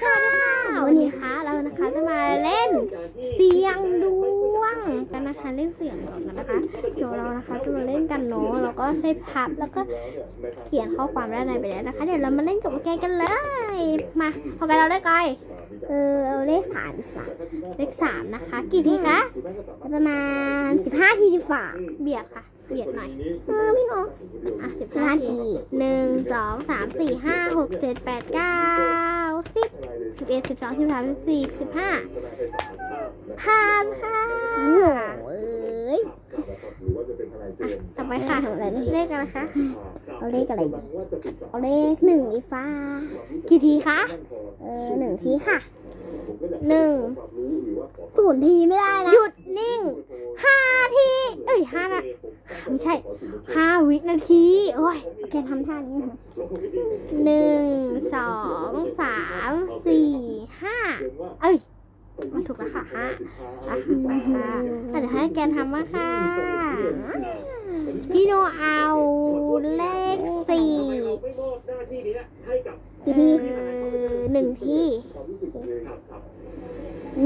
ค่ะวันนี้คะเรานะคะจะมาเล่นเสียงดวงกันนะคะเล่นเสียงดวงกันนะคะเดี๋ยวเรานะคะจะมาเล่นกันเนาะแล้วก็ให้พับแล้วก็เขียนข้อความด้านในไปแล้วนะคะ เดี๋ยวเรามาเล่นกับโอเคกันเลยมาโอเคเราได้ไกลเออเอาเลขสามสามเลขสามนะคะ กี่ทีคะประมาณสิบห้าทีดีฝ่าเบียดค่ะเบียดหน่อยเออพี่น้องอะสิบห้าทีหนึ่งสองสามสี่ห้าหกเจ็ดแปดเก้า สิบสิบเอ็ดสิบสองสิบสามสิบสี่สิบห้าผ่านค่ะเอ้ยต่อไปค่ะเลขอะไรคะเอาเลขอะไรดีเอาเลขหนึ่งอีฟ้า กี่ทีคะเออหนึ่งทีค่ะหนึ่งศูนย์ทีไม่ได้นะ หยุดนิ่งห้าที เอ้ยห้านะ ไม่ใช่ห้าวินาที โอ้ย โอเคทำท่านี้หนึ่งสองสามสี่ห้าเอ้ยมาถูกแล้วค่ะห้าอะไปค่ะเดี๋ยวให้แกทำมาค่ะ พี่โนเอาเลขสี่กี่ทีเออหนึ่งที่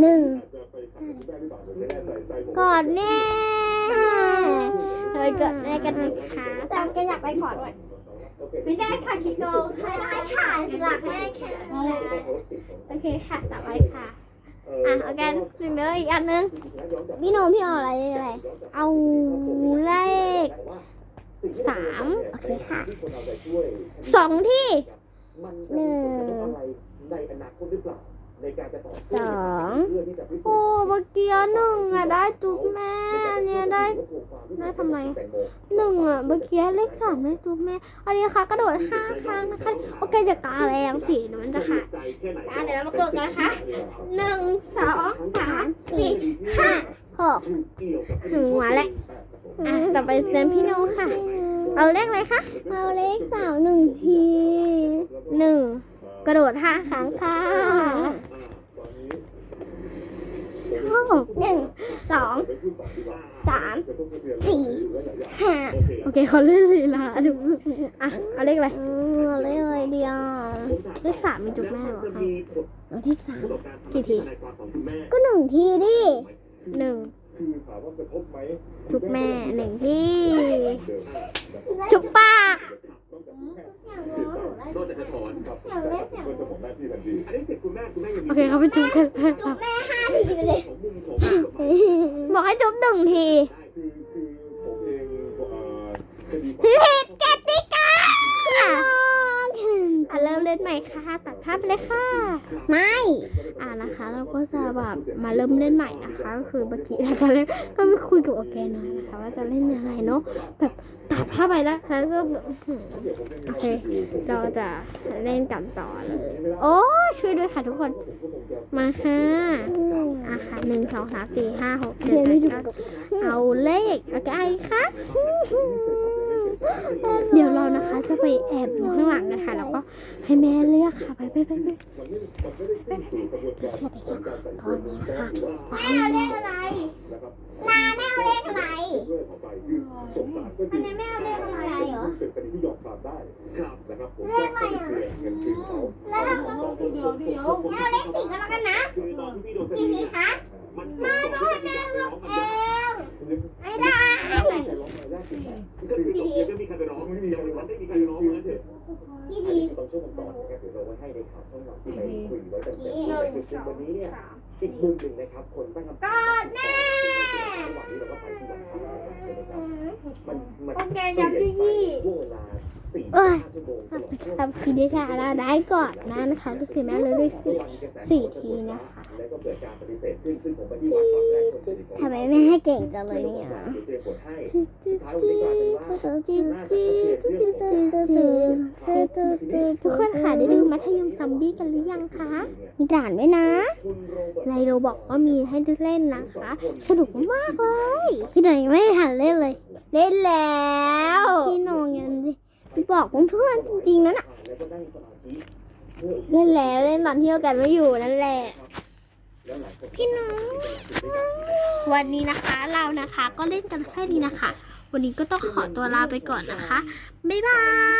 หนึ่งกอนแน่ เฮ้ยก่อนแน่กันนะคะแต่แกอยากไปขอด้วย ไม่ได้ค่ะคิโกใครได้ค่ะสลักแม่แค่นั้นแหละโอเคค่ะต่อไปค่ะ อะเอาแกนหนึ่งเลยอีกอันหนึงพี่โนพี่เอาอะไรเลขอะไร เอาเลขสามโอเคค่ะสองที่หนึ่ง สองโอ้เมื่อกี้หนึ่งอะได้จุ๊บแม่เนี่ยได้ได้ทำไมหนึ่งอะเมื่อกี้เลขสามได้จุ๊บแม่อันนี้ค่ะกระโดดห้าครั้งนะคะโอเคอย่ากาแรงสิเดี๋ยวมันจะขาดอะเดี๋ยวเรามากดกันนะคะหนึ่งสองสามสี่ห้าหกถึงหัวแล้วอะต่อไปเป็นพี่โนค่ะ เอาเลขอะไรคะเอาเลขสามหนึ่งทีหนึ่ง กระโดดห้าครั้งค่ะชอบหนึ่งสองสามสี่ห้าโอเคเขาเล่นสีลาดูอะเอาเลขอะไรเออเอาเลขอะไรเดียวเลขสามมีจุกแม่เหรอคะเอาเลขสามกี่ที ก็หนึ่งทีดิหนึ่งจุกแม่หนึ่งที่ อีเลยบอกให้ทุบหนึ่งทีผิดแก เริ่มเล่นใหม่ค่ะ ตัดภาพไปเลยค่ะ ไม่ อ่านะคะ เราก็จะแบบมาเริ่มเล่นใหม่นะคะก็คือเมื่อกี้นะคะเล่นก็ไปคุยกับโอเคหน่อยนะคะ ว่าจะเล่นยังไงเนาะแบบตัดภาพไปแล้วแล้วก็แบบอื้อหือโอเคเราจะเล่นกันต่อเลย โอ้ช่วยด้วยค่ะทุกคนมาค่ะอะค่ะหนึ่งสองสามสี่ห้าหกเจ็ดแปดเก้าเอาเลขอะไรคะเดี๋ยวเรานะคะ จะไปแอบอยู่ข้างหลังนะคะ แล้วก็ให้แม่เลือกค่ะ ไปไปไปไปตอนนี้ค่ะแม่เอาเลขอะไรนาแม่เอาเลขอะไรอันนี้แม่เอาเลขอะไรเหรอเป็นคดีที่ยอมความได้ครับนะครับผมก็ต้องเคลียร์เงินคืนเขาแล้วเดี๋ยวเดี๋ยวแม่เอาเลขสี่ก็แล้วกันนะคือตอนที่นี้คะ มัน ไม่ต้องให้แม่เลือกเองไม่ได้ สี่ไม่มีใครไปร้องไม่มีใครไปร้องไม่มีใครไปร้องนะเถอะกี่ทีต้องช่วยกันต่อนะครับเดี๋ยวเราไว้ให้ในข่าวช่องเราที่ไปคุยไว้ตั้งแต่จุดจุดวันนี้เนี่ยอีกมุมหนึ่งนะครับ คนตั้งคำถามกอดแม่ระหว่างนี้เราก็ไปที่หลังมันมันโอเคยับยี่ยี่ช่วงเวลาสี่ห้าชั่วโมงตลอดช่วงทำคีดีค่ะได้ก่อนนะนะคะ ก็คือแม่เลยด้วยสี่สี่ทีนะคะ แล้วก็เกิดการปฏิเสธขึ้นซึ่งผมไปที่วัดตอนแรกคนที่ผมทำไมไม่ให้เก่งจังเลยเนี่ยเตรียมบทให้สุดท้ายผมได้กลายเป็นว่าทุกคนค่ะได้ดูมัธยมซัมบี้กันหรือยังคะ มีด่านด้วยนะไนโรบอกว่ามีให้ดูเล่นนะคะ สนุกมากเลย พี่หน่อยไม่หันเล่นเลย เล่นแล้วพี่นองยังพี่บอกเพื่อนจริงๆนะน่ะเล่นแล้วเล่นตอนเที่ยวกันไม่อยู่นั่นแหละ พี่น้องวันนี้นะคะเรานะคะก็เล่นกันแค่นี้นะคะ วันนี้ก็ต้องขอตัวลาไปก่อนนะคะ บ๊ายบาย